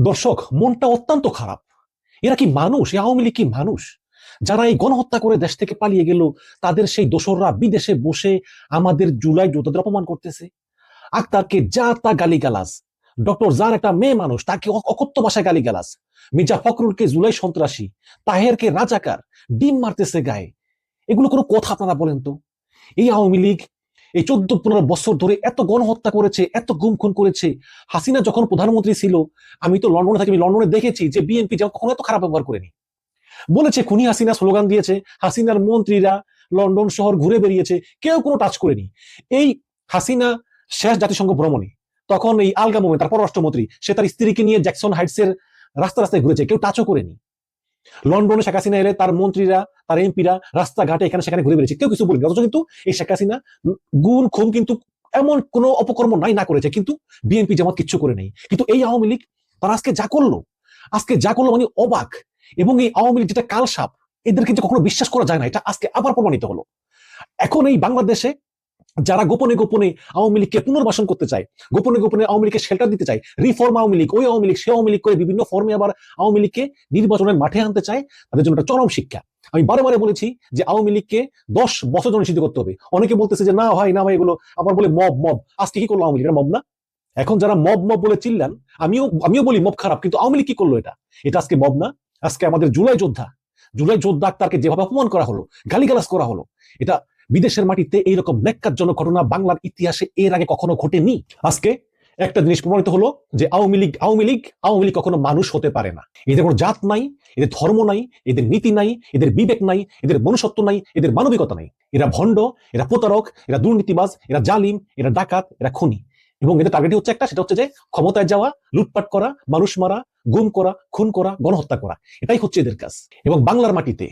দর্শক, মনটা অত্যন্ত খারাপ। এরা কি মানুষ? এ আওয়ামী লীগ কি মানুষ? যারা এই গণহত্যা করে দেশ থেকে পালিয়ে গেল, তাদের সেই দোসররা বিদেশে বসে আমাদের জুলাই যোদ্ধাদের অপমান করতেছে। আক্তারকে যা তা গালিগালাজ। ডক্টর যার একটা মেয়ে মানুষ, তাকে অ- অকথ্য ভাষায় গালিগালাজ। মির্জা ফখরুলকে জুলাই সন্ত্রাসী, তাহেরকে রাজাকার, ডিম মারতেছে গায়ে। এগুলো কোনো কথা আপনারা বলেন তো? এই আওয়ামী লীগ এই চোদ্দ পনেরো বছর ধরে এত গণহত্যা করেছে, এত গুম খুন করেছে। হাসিনা যখন প্রধানমন্ত্রী ছিল, আমি তো লন্ডনে থাকি লন্ডনে দেখেছি যে বিএনপি যেমন কখনো এত খারাপ ব্যবহার করেনি। বলেছে, খুনি হাসিনা স্লোগান দিয়েছে, হাসিনার মন্ত্রীরা লন্ডন শহর ঘুরে বেরিয়েছে কেউ কোনো টাচ করেনি। এই হাসিনা শেষ জাতিসংঘ ভ্রমণে, তখন এই আলগা মোমেন তার পররাষ্ট্রমন্ত্রী, সে তার স্ত্রীকে নিয়ে জ্যাকসন হাইটসের রাস্তা রাস্তায় ঘুরেছে, কেউ টাচও করেনি। লন্ডনে শেখ হাসিনা এলে তার মন্ত্রীরা, তার এমপিরা রাস্তাঘাটে এখানে সেখানে ঘুরে বেরিয়েছে কেউ কিছু বলেনি, অথচ কিন্তু এই শেখ হাসিনা গুণ, খুন কিন্তু এমন কোনো অপকর্ম নাই, না করেছে। কিন্তু বিএনপি জামাত কিচ্ছু করে নেই। কিন্তু এই আওয়ামী লীগ তারা আজকে যা করল, আজকে যা করল মানে অবাক। এবং এই আওয়ামী লীগ যেটা কালসাপ, এদেরকে যে কখনো বিশ্বাস করা যায় না, এটা আজকে আবার প্রমাণিত হলো। এখন এই বাংলাদেশে যারা গোপনে গোপনে আওয়ামী লীগকে পুনর্বাসন করতে চায়, গোপনে গোপনে আওয়ামী লীগকে শেল্টার দিতে চায় রিফর্ম আওয়ামী লীগ, ওই আওয়ামী লীগ, সে আওয়ামী লীগ করে বিভিন্ন ফর্মে আবার আওয়ামী লীগকে নির্বাচনের মাঠে আনতে চায়, তাদের জন্য একটা চরম শিক্ষা। আমি বারে বলেছি যে আওয়ামী লীগকে দশ বছর জন্য নিষিদ্ধ করতে হবে। অনেকে বলতেছে যে, না ভাই না ভাই, এগুলো আবার বলে মব মব আজকে কি করল আওয়ামী লীগ? মব না? এখন যারা মব মব বলে চিল্লান, আমিও আমিও বলি মব খারাপ, কিন্তু আওয়ামী লীগ কি করল এটা? এটা আজকে মব না? আজকে আমাদের জুলাই যোদ্ধা জুলাই যোদ্ধা আক্তারকে যেভাবে অপমান করা হলো, গালিগালাজ করা হলো, এটা বিদেশের মাটিতে এইরকম ন্যাক্কারজনক ঘটনা বাংলার ইতিহাসে এর আগে কখনো ঘটেনি। আজকে একটা জিনিস প্রমাণিত হলো যে আওয়ামী লীগ আওয়ামী লীগ আওয়ামী লীগ কখনো মানুষ হতে পারে না। এদের কোনো জাত নাই, এদের ধর্ম নাই, এদের নীতি নাই, এদের বিবেক নাই, এদের মনুষ্যত্ব নাই, এদের মানবিকতা নাই। এরা ভণ্ড, এরা প্রতারক, এরা দুর্নীতিবাজ, এরা জালিম, এরা ডাকাত, এরা খুনি। এবং এদের টার্গেটই হচ্ছে একটা, সেটা হচ্ছে যে ক্ষমতায় যাওয়া, লুটপাট করা, মানুষ মারা, গুম করা, খুন করা, গণহত্যা করা। এটাই হচ্ছে এদের কাজ। এবং বাংলার মাটিতে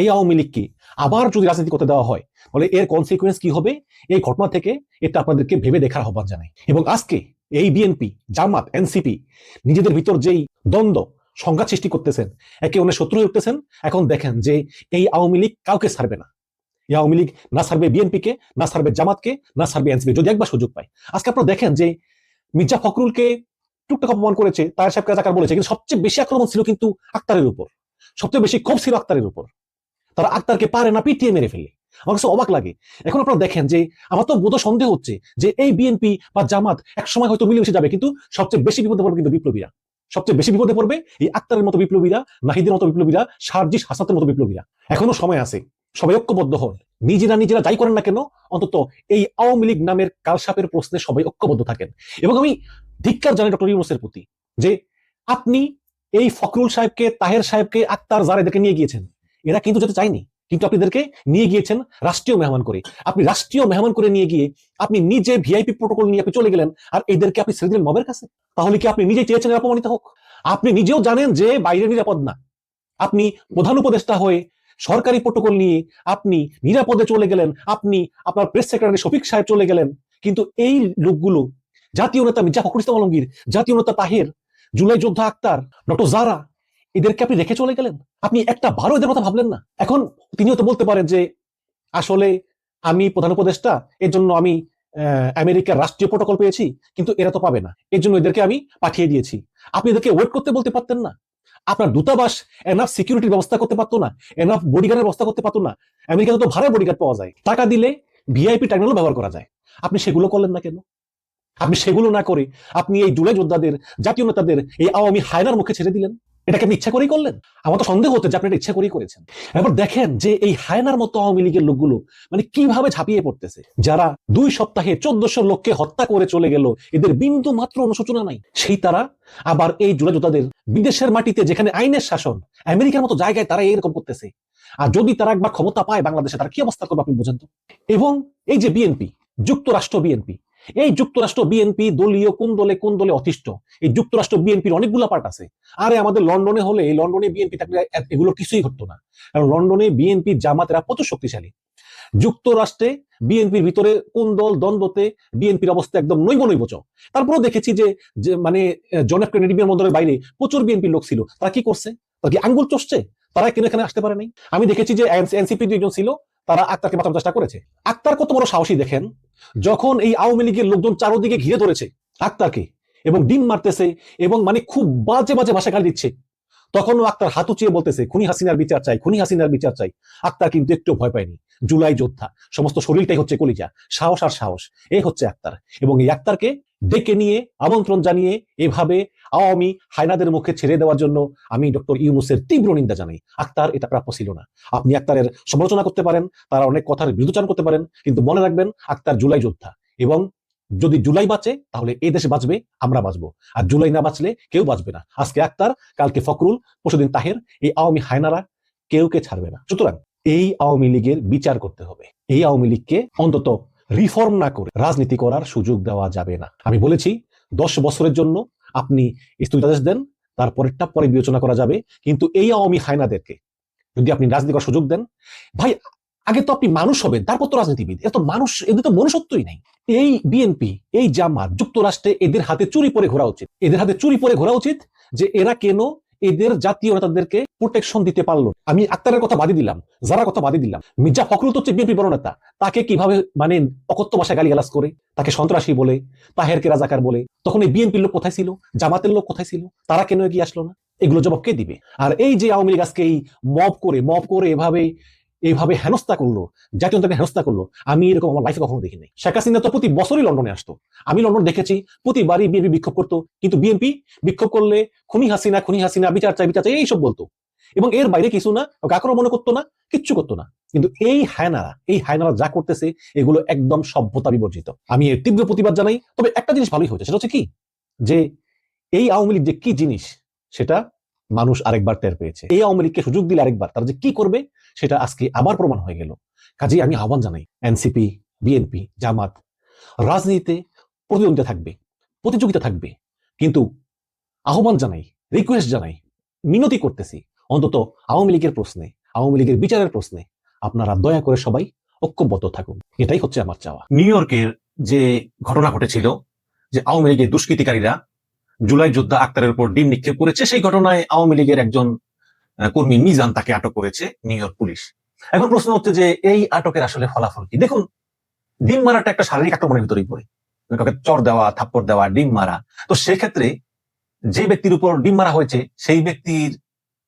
এই আওয়ামী লীগকে আবার যদি রাজনীতি করতে দেওয়া হয়, তাহলে এর কনসিকুয়েন্স কি হবে? এই ঘটনা থেকে এটা আপনাদেরকে ভেবে দেখার আহ্বান জানাই। এবং আজকে এই বিএনপি, জামাত, এনসিপি নিজেদের ভিতর যেই দ্বন্দ্ব, সংঘাত সৃষ্টি করতেছেন, একে অন্যের শত্রু উঠতেছেন এখন দেখেন যে এই আওয়ামী লীগ কাউকে ছাড়বে না। এই আওয়ামী লীগ না ছাড়বে বিএনপিকে, না ছাড়বে জামাতকে, না ছাড়বে এনসিপি। যদি একবার সুযোগ পায়, আজকে আপনারা দেখেন যে মির্জা ফখরুলকে টুকটাক অপমান করেছে, তার সাহেব রাজাকার বলেছে, কিন্তু সবচেয়ে বেশি আক্রমণ ছিল কিন্তু আক্তারের উপর। সবচেয়ে বেশি ক্ষোভ ছিল আক্তারের উপর। তারা আক্তারকে পারে না, পিটিয়ে মেরে ফেলে আমার কাছে অবাক লাগে। এখন আপনারা দেখেন যে আমার তো বোধ সন্দেহ হচ্ছে যে এই বিএনপি বা জামাত একসময় হয়তো মিলেমিশে যাবে, কিন্তু সবচেয়ে বেশি বিপদে পড়বে কিন্তু বিপ্লবীরা। সবচেয়ে বেশি বিপদে পড়বে এই আক্তারের মতো বিপ্লবীরা, নাহিদের মতো বিপ্লবীরা, সার্জিস হাসাতের মতো বিপ্লবীরা। এখনও সময় আছে, সবাই ঐক্যবদ্ধ হন। নিজেরা নিজেরা যাই করেন না কেন, অন্তত এই আওয়ামী লীগ নামের কালসাপের প্রশ্নে সবাই ঐক্যবদ্ধ থাকেন। এবং আমি ধিক্কার জানাই ডক্টর ইউনুসের প্রতি যে আপনি এই ফখরুল সাহেবকে, তাহের সাহেবকে, আক্তার যারা নিয়ে গিয়েছেন। এরা কিন্তু যেতে চায়নি। কিন্তু আপনি এদেরকে নিয়ে গিয়েছেন রাষ্ট্রীয় মেহমান করে। আপনি রাষ্ট্রীয় মেহমান করে নিয়ে গিয়ে আপনি নিজে ভিআইপি প্রোটোকল নিয়ে আপনি চলে গেলেন আর এদেরকে আপনি ছেড়ে দিলেন মবের কাছে? তাহলে কি আপনি নিজেই চেয়েছেন অপমানিত হোক? আপনি নিজেও জানেন যে বাইরে নিরাপদ না। আপনি প্রধান উপদেষ্টা হয়ে সরকারি প্রোটোকল নিয়ে আপনি নিরাপদে চলে গেলেন। আপনি আপনার প্রেস সেক্রেটারি শফিক সাহেব চলে গেলেন। কিন্তু এই লোকগুলো, জাতীয় নেতা মির্জা ফখরুল ইসলাম আলমগীর, জাতীয় নেতা তাহের, জুলাই যোদ্ধা আক্তার, ডক্টর জারা, এদেরকে আপনি রেখে চলে গেলেন? আপনি একটা ভালো এদের কথা ভাবলেন না। এখন তিনিও তো বলতে পারেন যে, আসলে আমি প্রধান উপদেষ্টা এর জন্য আমি আমেরিকার রাষ্ট্রীয় প্রোটোকল পেয়েছি, কিন্তু এরা তো পাবে না। এর জন্য এদেরকে আমি পাঠিয়ে দিয়েছি। আপনি এদেরকে ওয়েট করতে বলতে পারতেন না। আপনার দূতাবাস এনাফ সিকিউরিটির ব্যবস্থা করতে পারতো না এনাফ বডিগার্ডের ব্যবস্থা করতে পারতো না। আমেরিকাতে তো ভাড়ায় বডিগার্ড পাওয়া যায়। টাকা দিলে ভিআইপি টার্মিনাল ব্যবহার করা যায়। আপনি সেগুলো করলেন না কেন? আপনি সেগুলো না করে আপনি এই জুলাই যোদ্ধাদের, জাতীয় নেতাদের, এই আওয়ামী হায়নার মুখে ছেড়ে দিলেন? এটাকে আপনি ইচ্ছা করেই করলেন? আমার তো সন্দেহ হতে যে আপনি এটা ইচ্ছা করেই করেছেন। এবার দেখেন যে এই হায়নার মতো আওয়ামী লীগের লোকগুলো মানে কীভাবে ঝাঁপিয়ে পড়তেছে? যারা দুই সপ্তাহে চোদ্দশো লোককে হত্যা করে চলে গেল, এদের বিন্দু মাত্র অনুশোচনা নাই। সেই তারা আবার এই যোদ্ধাদের বিদেশের মাটিতে যেখানে আইনের শাসন, আমেরিকার মতো জায়গায় তারা এরকম করতেছে। আর যদি তারা একবার ক্ষমতা পায় বাংলাদেশে, তারা কি অবস্থা করবে আপনি বোঝেন তো? এবং এই যে বিএনপি, যুক্তরাষ্ট্র বিএনপি এই যুক্তরাষ্ট্র বিএনপি দলীয় কোন দলে কোন দলে অতিষ্ঠ? এই যুক্তরাষ্ট্র বিএনপির অনেকগুলো পার্ট আছে। আরে আমাদের লন্ডনে হলে এই লন্ডনে বিএনপি থাকলে এগুলো কিছুই ঘটতো না। কারণ লন্ডনে বিএনপি জামাতেরা প্রচুর শক্তিশালী। যুক্তরাষ্ট্রে বিএনপির ভিতরে কোন দল দ্বন্দ্বতে বিএনপির অবস্থা একদম নৈব নৈবচ। তারপরেও দেখেছি যে মানে জন এফ কেনেডি বিমানবন্দরের বাইরে প্রচুর বিএনপির লোক ছিল। তারা কি করছে? তারা কি আঙ্গুল চষছে? তারা কেন এখানে আসতে পারে নাই? আমি দেখেছি যে এনসিপি দুইজন ছিল। তারা আক্তারকে বাঁচানোর চেষ্টা করেছে। আক্তার কত বড় সাহসী দেখেন? যখন এই আওয়ামী লীগের লোকজন চারোদিকে ঘিরে ধরেছে আক্তারকে এবং ডিম মারতেছে এবং মানে খুব বাজে বাজে ভাষা গালি দিচ্ছে। তখনও আক্তার হাত উঁচিয়ে বলতেছে, খুনি হাসিনার বিচার চাই, খুনি হাসিনার বিচার চাই। আক্তার কিন্তু একটু ভয় পায়নি। জুলাই যোদ্ধা, সমস্ত শরীরটাই হচ্ছে কলিজা, সাহস আর সাহস এই হচ্ছে আক্তার। এবং এই আক্তারকে ডেকে নিয়ে, আমন্ত্রণ জানিয়ে এভাবে আওয়ামী হায়নাদের মুখে ছেড়ে দেওয়ার জন্য আমি ডক্টর ইউনুসের তীব্র নিন্দা জানাই। আক্তার, এটা প্রাপ্য ছিল না। আপনি আক্তারের সমালোচনা করতে পারেন, তারা অনেক কথার বিরুদ্ধাচরণ করতে পারেন, কিন্তু মনে রাখবেন, আক্তার জুলাই যোদ্ধা এবং যদি জুলাই বাঁচে, তাহলে এই দেশে বাঁচবে, আমরা বাঁচবো। আর জুলাই না বাঁচলে কেউ বাঁচবে না। আজকে আক্তার, কালকে ফখরুল, পরশুদিন তাহের, এই আওয়ামী হায়নারা কেউ কে ছাড়বে না। সুতরাং এই আওয়ামী লীগের বিচার করতে হবে। এই আওয়ামী লীগকে অন্তত রিফর্ম না করে রাজনীতি করার সুযোগ দেওয়া যাবে না। আমি বলেছি, দশ বছরের জন্য আপনি স্থগিতাদেশ দেন, তারপরেরটা পরে বিবেচনা করা যাবে। কিন্তু এই আওয়ামী হায়নাদেরকে যদি আপনি রাজনীতি করার সুযোগ দেন, ভাই, আগে তো আপনি মানুষ হবেন, তারপর তো রাজনীতিবিদ। এত মানুষ, এদের তো মনুষ্যত্বই নাই। এই বিএনপি এই জামাত, যুক্তরাষ্ট্রে এদের হাতে চুরি পরে ঘোরা উচিত। এদের হাতে চুরি পরে ঘোরা উচিত যে এরা কেন এদের জাতীয় নেতাদেরকে প্রোটেকশন দিতে পারল। আমি আক্তারের কথা বাদে দিলাম যারা কথা বাদে দিলাম। মির্জা ফখরুল তো হচ্ছে বিএনপি বড় নেতা। তাকে কীভাবে মানে অকথ্য ভাষায় গালিগালাজ করে? তাকে সন্ত্রাসী বলে, তাহেরকে রাজাকার বলে। তখন এই বিএনপির লোক কোথায় ছিল? জামাতের লোক কোথায় ছিল? তারা কেন এগিয়ে আসলো না? এগুলো জবাব কে দিবে? আর এই যে আওয়ামী লীগ আজকে এই মব করে মব করে এভাবে এইভাবে হেনস্থা করল, জাতীয় নেতাকে হেনস্থা করল। আমি এরকম আমার লাইফে কখনো দেখিনি। শেখ হাসিনা তো প্রতি বছরই লন্ডনে আসতো। আমি লন্ডন দেখেছি, প্রতিবারই বিএনপি বিক্ষোভ করতো। কিন্তু বিএনপি বিক্ষোভ করলে খুনি হাসিনা খুনি হাসিনা, বিচার চাই বিচার চাই, এইসব বলতো। এবং এর বাইরে কিছু না, কাকেরও মনে করতো না, কিচ্ছু করতো না। কিন্তু এই হায়নারা এই হায়নারা যা করতেছে, এগুলো একদম সভ্যতা বিবর্জিত। আমি এর তীব্র প্রতিবাদ জানাই। তবে একটা জিনিস ভালোই হয়েছে, সেটা হচ্ছে কি? যে এই আওয়ামী লীগ যে কি জিনিস, সেটা মানুষ আরেকবার টের পেয়েছে। এই আওয়ামী লীগকে সুযোগ দিলে আরেকবার, তারা যে কি করবে, সেটা আজকে আবার প্রমাণ হয়ে গেল। কাজেই আমি আহ্বান জানাই, এনসিপি, বিএনপি, জামাত, রাজনীতিতে প্রতিদ্বন্দ্বিতা থাকবে, প্রতিযোগিতা থাকবে। কিন্তু আহ্বান জানাই রিকোয়েস্ট জানাই, মিনতি করতেছি, অন্তত আওয়ামী লীগের প্রশ্নে, আওয়ামী লীগের বিচারের প্রশ্নে আপনারা দয়া করে সবাই ঐক্যবদ্ধ থাকুন। এটাই হচ্ছে আমার চাওয়া। নিউ ইয়র্কের যে ঘটনা ঘটেছিল, যে আওয়ামী লীগের দুষ্কৃতিকারীরা জুলাই যোদ্ধা আক্তারের উপর ডিম নিক্ষেপ করেছে। সেই ঘটনায় আওয়ামী লীগের একজন কর্মী মিজান তাকে আটক করেছে নিউ ইয়র্ক পুলিশ। এখন প্রশ্ন হচ্ছে যে, এই আটকের আসলে ফলাফল কি? দেখুন, ডিম মারাটা একটা শারীরিক আক্রমণের ভিতরেই পড়ে। কাউকে চর দেওয়া, থাপ্পড় দেওয়া, ডিম মারা। তো সেক্ষেত্রে যে ব্যক্তির উপর ডিম মারা হয়েছে, সেই ব্যক্তির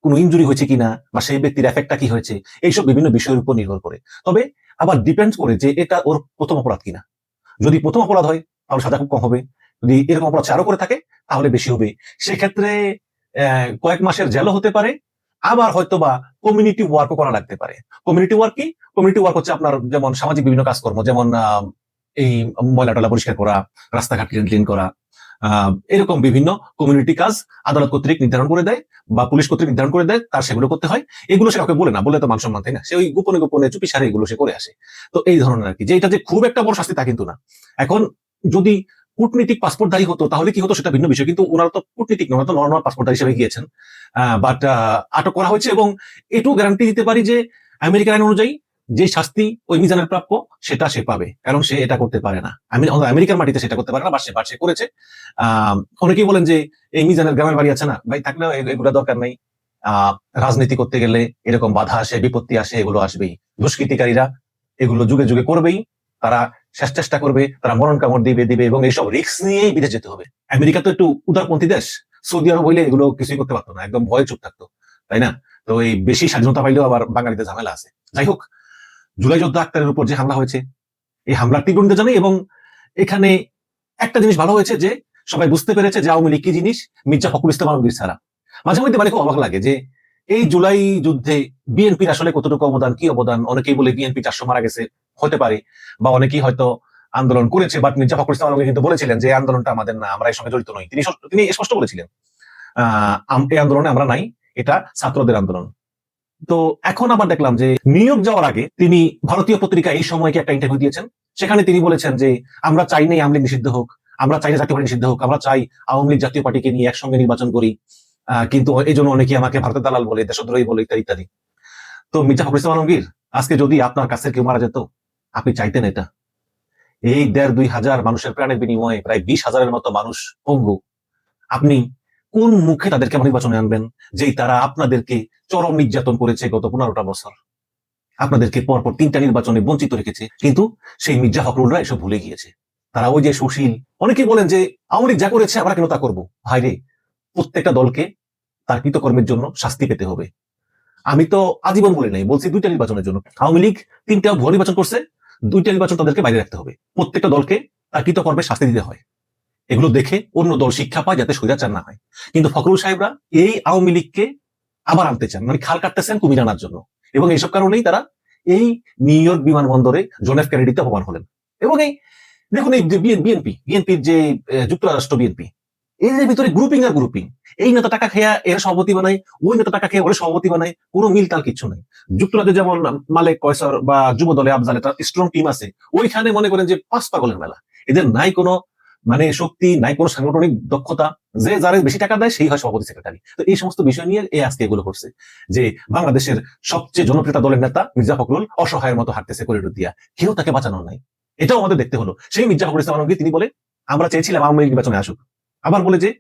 কোনো ইনজুরি হয়েছে কিনা বা সেই ব্যক্তির এফেক্টটা কি হয়েছে, এইসব বিভিন্ন বিষয়ের উপর নির্ভর করে। তবে আবার ডিপেন্ড করে যে এটা ওর প্রথম অপরাধ কিনা। যদি প্রথম অপরাধ হয়, তাহলে সাজা খুব কম হবে। যদি এরকম অপরাধ আরও করে থাকে তাহলে বেশি হবে। সেক্ষেত্রে কয়েক মাসের জেলও হতে পারে, আবার হয়তো বা কমিউনিটি ওয়ার্কও করা লাগতে পারে। কমিউনিটি ওয়ার্ক কি? কমিউনিটি ওয়ার্ক হচ্ছে আপনার যেমন সামাজিক বিভিন্ন কাজকর্ম, যেমন এই ময়লা টলা পরিষ্কার করা, রাস্তাঘাট ক্লিন করা এরকম বিভিন্ন কমিউনিটি কাজ আদালত কর্তৃক নির্ধারণ করে দেয় বা পুলিশ কর্তৃক নির্ধারণ করে দেয়, তার সেগুলো করতে হয়। এগুলো সে কাউকে বলে না, বলে তো মান সম্মান, তাই না? সে ওই গোপনে গোপনে চুপি সারে এগুলো সে করে আসে। তো এই ধরনের আর কি, যে এটা যে খুব একটা বড় শাস্তি তা কিন্তু না। এখন যদি কূটনীতিক পাসপোর্টধারী হতো, তাহলে কি হতো সেটা ভিন্ন বিষয়। কিন্তু ওনারা তো কূটনীতিক নয় তো নর্মাল পাসপোর্টধারী হিসেবে গিয়েছেন। বাট আটক করা হয়েছে এবং এটুকু গ্যারান্টি দিতে পারি যে আমেরিকার আইন অনুযায়ী যে শাস্তি ওই মিজানের প্রাপ্য, সেটা সে পাবে। কারণ সে এটা করতে পারে না। আমি আমেরিকার মাটিতে সেটা করতে পারে না, বা সে সে করেছে। আহ, অনেকেই বলেন যে এই মিজানের গ্রামের বাড়ি আছে না? ভাই, থাকলেও এগুলো দরকার নেই। আহ, রাজনীতি করতে গেলে এরকম বাধা আসে, বিপত্তি আসে, এগুলো আসবেই। দুষ্কৃতিকারীরা এগুলো যুগে যুগে করবেই। তারা শেষ চেষ্টা করবে, তারা মরণ কামড় দিবে দিবে এবং এইসব রিস্ক নিয়েই বিদেশ যেতে হবে। আমেরিকা তো একটু উদারপন্থী দেশ। সৌদি আরব হইলে এগুলো কিছুই করতে পারতো না, একদম ভয়ে চুপ থাকতো, তাই না? তো এই বেশি স্বাধীনতা পাইলেও আবার বাঙালিতে ঝামেলা আছে। যাই হোক, জুলাই যোদ্ধা আক্তারের উপর যে হামলা হয়েছে, এই হামলার তীব্র জানাই এবং এখানে একটা জিনিস ভালো হয়েছে যে সবাই বুঝতে পেরেছে যে আওয়ামী লীগ কি জিনিস? মির্জা ফখরুল ইসলাম আলমগীর ছাড়া। মাঝে মধ্যে মানে খুব অবাক লাগে যে এই জুলাই যুদ্ধে বিএনপির আসলে কতটুকু অবদান, কি অবদান? অনেকেই বলে বিএনপি চারশো মারা গেছে, হতে পারে। বা অনেকেই হয়তো আন্দোলন করেছে বাট মির্জা ফখরুল ইসলাম কিন্তু বলেছিলেন যে আন্দোলনটা আমাদের না আমরা এর সঙ্গে জড়িত নই। তিনি তিনি স্পষ্ট বলেছিলেন এই আন্দোলনে আমরা নাই, এটা ছাত্রদের আন্দোলন। তো এখন আবার দেখলাম যে, নিয়োগ যাওয়ার আগে তিনি ভারতীয় পত্রিকা এই সময়কে একটা ইন্টারভিউ দিয়েছেন? সেখানে তিনি বলেছেন যে, আমরা চাই নাই নিষিদ্ধ হোক, আমরা চাই না জাতীয় পার্টি নিষিদ্ধ হোক, আমরা চাই আওয়ামী লীগ জাতীয় পার্টিকে নিয়ে একসঙ্গে নির্বাচন করি। কিন্তু এই জন্য অনেকে আমাকে ভারতের দালাল বলে, দেশদ্রোহী বলে ইত্যাদি ইত্যাদি। তো মির্জা ফখরুল ইসলাম আলমগীর, আজকে যদি আপনার কাছে কেউ মারা যেত, আপনি চাইতেন এটা? এই দেড় দুই হাজার মানুষের প্রাণের বিনিময়ে প্রায় বিশ হাজারের মতো মানুষ পঙ্গু। আপনি কোন মুখে তাদেরকে নির্বাচনে আনবেন, যেই তারা আপনাদেরকে চরম নির্যাতন করেছে গত পনেরোটা বছর? আপনাদেরকে পরপর তিনটা নির্বাচনে বঞ্চিত রেখেছে, কিন্তু সেই মির্জা ফখরুলরা এসব ভুলে গিয়েছে। তারা ওই যে সুশীল, অনেকেই বলেন যে, আওয়ামী যা করেছে আমরা কেন তা করব? ভাই রে প্রত্যেকটা দলকে তার কৃতকর্মের জন্য শাস্তি পেতে হবে। আমি তো আজীবন বলি নাই, বলছি দুইটা নির্বাচনের জন্য। আওয়ামী লীগ তিনটা ভুয়া নির্বাচন করছে, দুইটা নির্বাচন তাদেরকে বাইরে রাখতে হবে। প্রত্যেকটা দলকে তার কৃতকর্মের শাস্তি দিতে হয়। এগুলো দেখে অন্য দল শিক্ষা পায় যাতে স্বৈরাচার না হয়। কিন্তু ফখরুল সাহেবরা এই আওয়ামী লীগকে আবার আনতে চান মানে খাল কাটতেছেন কুমির আনার জন্য। এবং এইসব কারণেই তারা এই নিউ ইয়র্ক বিমানবন্দরে জোন এফ ক্যানেডিতে অপমান হলেন। এবং এই, দেখুন এই বিএনপি, বিএনপির যে যুক্তরাষ্ট্র বিএনপি যে ভিতরে গ্রুপিং আর গ্রুপিং এই নেতা টাকা খেয়া এর সভাপতি বানায়, ওই নেতা টাকা খেয়ে ওর সভাপতি বানায়, কোনো মিল তাল কিছু নাই। যুক্তরাজ্যে যেমন মালেক কয়সর বা যুব দলে আফজাল, একটা স্ট্রং টিম আছে, ওইখানে মনে করেন যে পাঁচ পাগলের মেলা। এদের নাই কোনো মানে শক্তি, নাই কোনো সাংগঠনিক দক্ষতা, যে যারা বেশি টাকা দেয় সেই হয় সভাপতি সেক্রেটারি তো এই সমস্ত বিষয় নিয়ে এই আজকে এগুলো করছে। যে বাংলাদেশের সবচেয়ে জনপ্রিয়তা দলের নেতা মির্জা ফখরুল অসহায়ের মতো হাঁটতেছে করিডোর দিয়া। কেউ তাকে বাঁচানো নাই। এটাও আমাদের দেখতে হলো। সেই মির্জা ফখরুল ইসলাম আলমগীর তিনি বলে আমরা চেয়েছিলাম আওয়ামী লীগ নির্বাচনে আসুক। আবার বলে যে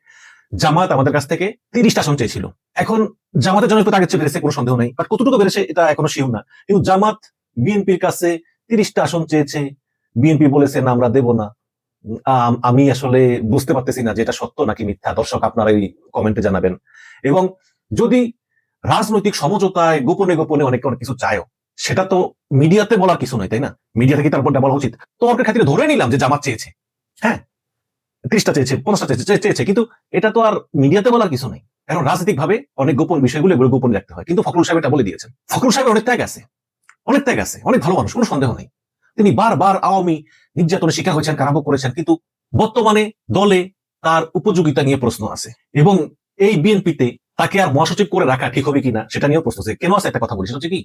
জামাত আমাদের কাছ থেকে তিরিশটা আসন চেয়েছিল এখন জামাতের জনপ্রিয়তা আগের চেয়ে বেড়েছে কোনো সন্দেহ নেই। বাট কতটুকু বেড়েছে এটা এখনও শিওর না। কিন্তু জামাত বিএনপির কাছে তিরিশটা আসন চেয়েছে। বিএনপি বলেছে, না, আমরা দেব না। আমি আসলে বুঝতে পারতেছি না যে এটা সত্য নাকি মিথ্যা। দর্শক, আপনারা এই কমেন্টে জানাবেন। এবং যদি রাজনৈতিক সমঝোতায় গোপনে গোপনে অনেক অনেক কিছু চায়ও, সেটা তো মিডিয়াতে বলার কিছু নয়, তাই না? মিডিয়া থেকে তারপর বলা উচিত। তর্কের খাতিরে ধরে নিলাম যে জামাত চেয়েছে। হ্যাঁ ত্রিশটা চেয়েছে পঞ্চাশটা চেয়েছে চেয়েছে। কিন্তু এটা তো আর মিডিয়াতে বলার কিছু নেই। এখন রাজনৈতিক ভাবে অনেক গোপন বিষয়গুলো এগুলো গোপন রাখতে হয়। কিন্তু ফখরুল সাহেব এটা বলে দিয়েছেন। ফখরুল সাহেব অনেক ত্যাগ আছে। অনেক ত্যাগ আছে। অনেক ভালো মানুষ, কোনো সন্দেহ নেই। তিনি বারবার আওয়ামী নির্যাতনের শিকার হয়েছেন কারাভোগ করেছেন। কিন্তু বর্তমানে দলে তার উপযোগিতা নিয়ে প্রশ্ন আছে। এবং এই বিএনপিতে তাকে আর মহাসচিব করে রাখা ঠিক হবে কিনা সেটা নিয়েও প্রশ্ন আছে। কেন আছে? একটা কথা বলি। হচ্ছে কি?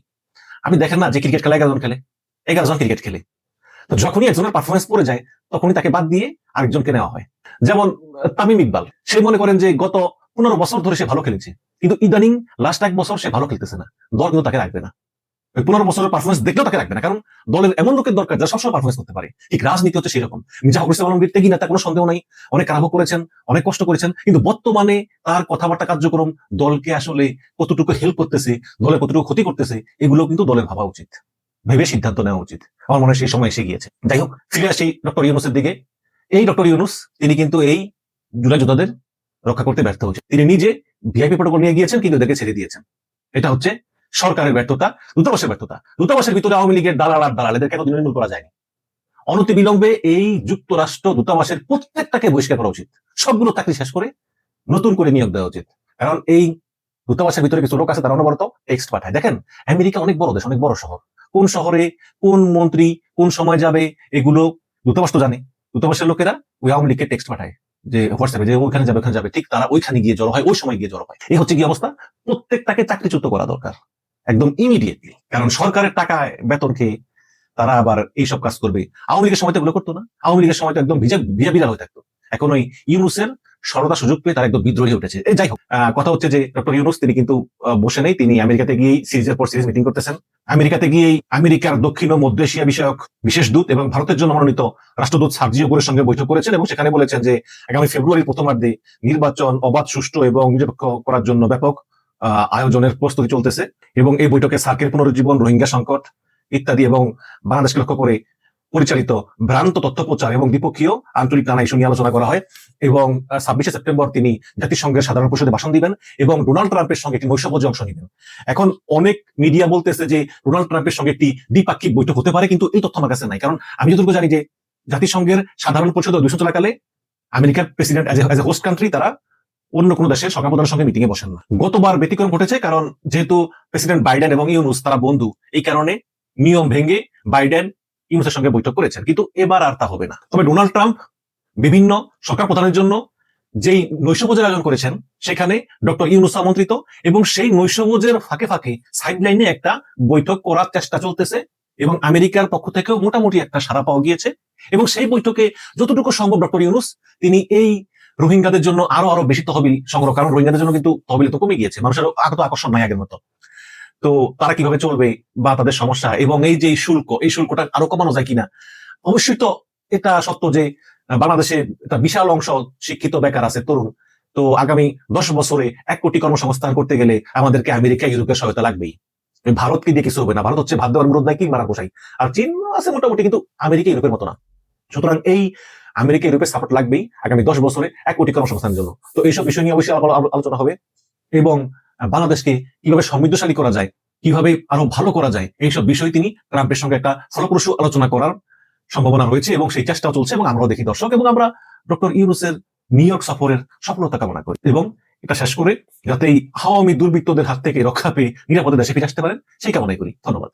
আপনি দেখেন না যে ক্রিকেট খেলা এগারো জন খেলে? এগারো জন ক্রিকেট খেলে। তো যখনই একজনের পারফরমেন্স পড়ে যায়, তখনই তাকে বাদ দিয়ে আরেকজনকে নেওয়া হয়। যেমন, তামিম ইকবাল, সে মনে করেন যে গত পনেরো বছর ধরে সে ভালো খেলেছে, কিন্তু ইদানিং লাস্ট এক বছর সে ভালো খেলতেছে না, দল কিন্তু তাকে রাখবে না। পনেরো বছরের পারফরমেন্স দেখলেও তাকে রাখবে না, কারণ দলের এমন লোকের দরকার যারা সবসময় পারফরমেন্স করতে পারে। ঠিক রাজনীতি হচ্ছে সেরকম। ফখরুল ইসলাম আলমগীর ত্যাগী নেতা কোনো সন্দেহ নাই, অনেক কারাভোগ করেছেন, অনেক কষ্ট করেছেন, কিন্তু বর্তমানে তার কথাবার্তা কার্যক্রম দলকে আসলে কতটুকু হেল্প করতেছে দলে কতটুকু ক্ষতি করতেছে, এগুলো কিন্তু দলের ভাবা উচিত। ভেবে সিদ্ধান্ত নেওয়া উচিত। আমার মনে হয় সেই সময় এসে গিয়েছে। যাই হোক, ফিরে আসি ডক্টর ইউনুসের দিকে। এই ডক্টর ইউনুস, তিনি কিন্তু এই জুলাই যোদ্ধাদের রক্ষা করতে ব্যর্থ হয়েছে তিনি নিজে ভিআইপি প্রোটোকল নিয়ে গিয়েছেন, কিন্তু এদেরকে ছেড়ে দিয়েছেন। এটা হচ্ছে সরকারের ব্যর্থতা, দূতাবাসের ব্যর্থতা। দূতাবাসের ভিতরে আওয়ামী লীগের দালাল আর দালাল, এদেরকে এতদিন নির্মূল করা যায়নি। অনতি বিলম্বে এই যুক্তরাষ্ট্র, দূতাবাসের প্রত্যেকটাকে বহিষ্কার করা উচিত। সবগুলো চাকরি শেষ করে নতুন করে নিয়োগ দেওয়া উচিত। কারণ এই দূতাবাসের ভিতরে কিছু লোক আছে, তারা অনবরত টেক্সট পাঠায়। দেখেন, আমেরিকা অনেক বড় দেশ, অনেক বড় শহর। কোন শহরে কোন মন্ত্রী কোন সময় যাবে, এগুলো দূতাবাস তো জানে। দূতাবাসের লোকেরা ওই আওয়ামী লীগকে টেক্সট পাঠায় যে হোয়াটসঅ্যাপে যে ওইখানে যাবে ওখানে যাবে। ঠিক তারা ওইখানে গিয়ে জড়ো হয়, ওই সময় গিয়ে জড়ো হয়। এই হচ্ছে কি অবস্থা? প্রত্যেকটাকে চাকরিচ্যুত করা দরকার। একদম ইমিডিয়েটলি কারণ সরকারের টাকায় বেতন খেয়ে তারা আবার এইসব কাজ করবে। আওয়ামী লীগের সময় তো এগুলো করতো না। আওয়ামী লীগের সময় তো একদম ভিজা ভিজা বিড়াল হয়ে থাকতো। এখন ওই ইউনুসের সরদা সুযোগ পেয়ে তারা একদম বিদ্রোহী উঠেছে। যাই হোক কথা হচ্ছে যে ডক্টর ইউনুস, তিনি কিন্তু বসে নেই। তিনি আমেরিকাতে গিয়েই সিরিজের পর সিরিজ মিটিং করতেছেন। আমেরিকাতে গিয়েই আমেরিকার দক্ষিণ ও মধ্য এশিয়া বিষয়ক বিশেষ দূত এবং ভারতের জন্য মনোনীত রাষ্ট্রদূত সার্জিও গোরের সঙ্গে বৈঠক করেছেন এবং সেখানে বলেছেন যে, আগামী ফেব্রুয়ারির প্রথমার্ধে নির্বাচন অবাধ, সুষ্ঠু এবং নিরপেক্ষ করার জন্য ব্যাপক আয়োজনের প্রস্তুতি চলতেছে এবং এই বৈঠকে সার্কের পুনরুজ্জীবন, রোহিঙ্গা সংকট ইত্যাদি এবং বাংলাদেশকে লক্ষ্য করে পরিচালিত ভ্রান্ত তথ্য প্রচার এবং দ্বিপক্ষীয় আঞ্চলিক নানা ইস্যু নিয়ে আলোচনা করা হয় এবং ছাব্বিশে সেপ্টেম্বর তিনি জাতিসংঘের সাধারণ পরিষদে ভাষণ দিবেন এবং ডোনাল্ড ট্রাম্পের সঙ্গে একটি নৈশভোজে অংশ নেবেন। এখন অনেক মিডিয়া বলতেছে যে ডোনাল্ড ট্রাম্পের সঙ্গে একটি দ্বিপাক্ষিক বৈঠক হতে পারে, কিন্তু এই তথ্য আমার কাছে নাই। কারণ আমি যতটুকু জানি যে জাতিসংঘের সাধারণ পরিষদ অধিবেশন চলাকালে আমেরিকার president as a host country তারা অন্য কোনো দেশের প্রধানের সঙ্গে মিটিংয়ে বসেন না। গতবার ব্যতিক্রম ঘটেছে কারণ যেহেতু প্রেসিডেন্ট বাইডেন এবং ইউনুস তারা বন্ধু, এই কারণে নিয়ম ভেঙে বাইডেন ইউনুসের সঙ্গে বৈঠক করেছেন। কিন্তু এবার আর তা হবে না। তবে ডোনাল্ড ট্রাম্প বিভিন্ন সরকার প্রধানের জন্য যেই নৈশভোজের আয়োজন করেছেন, সেখানে ডক্টর ইউনুস আমন্ত্রিত এবং সেই নৈশভোজের ফাঁকে ফাঁকে সাইড লাইনে একটা বৈঠক করার চেষ্টা চলতেছে এবং আমেরিকার পক্ষ থেকেও মোটামুটি একটা সাড়া পাওয়া গিয়েছে। এবং সেই বৈঠকে যতটুকু সম্ভব ডক্টর ইউনুস, তিনি এই রোহিঙ্গাদের জন্য আরও আরও বেশি তহবিল সংগ্রহ কারণ রোহিঙ্গাদের জন্য কিন্তু তহবিল তো কমে গিয়েছে। মানুষের আগত আকর্ষণ নাই আগের মতো। তো তারা কীভাবে চলবে বা তাদের সমস্যা এবং এই যে শুল্ক, এই শুল্কটা আরও কমানো যায় কিনা? অবশ্যই তো এটা সত্য যে বাংলাদেশে একটা বিশাল অংশ শিক্ষিত বেকার আছে, তরুণ। তো আগামী দশ বছরে এক কোটি কর্মসংস্থান করতে গেলে আমাদেরকে আমেরিকা, ইউরোপের সহায়তা লাগবেই। ভারতকে দিয়ে কিছু হবে না? ভারত হচ্ছে ভাত দেওয়ার মুরদ নাই কি মারা পোষাই আর চীন আছে মোটামুটি, কিন্তু আমেরিকা, ইউরোপের মতো না। সুতরাং এই আমেরিকা, ইউরোপের সাপোর্ট লাগবেই আগামী দশ বছরে এক কোটি কর্মসংস্থানের জন্য। তো এইসব বিষয় নিয়ে অবশ্যই আলো- আলো- আলোচনা হবে এবং বাংলাদেশকে কীভাবে সমৃদ্ধশালী করা যায়, কীভাবে আরও ভালো করা যায়, এইসব বিষয়ে তিনি ট্রাম্পের সঙ্গে একটা ফলপ্রসূ আলোচনা করার সম্ভাবনা রয়েছে এবং সেই চেষ্টা চলছে এবং আমরাও দেখি দর্শক এবং আমরা ডক্টর ইউনুসের নিউ ইয়র্ক সফরের সফলতা কামনা করি এবং এটা শেষ করে যাতে এই আওয়ামী দুর্বৃত্তদের হাত থেকে রক্ষা পেয়ে নিরাপদে দেশে ফিরে আসতে পারেন, সেই কামনাই করি। ধন্যবাদ।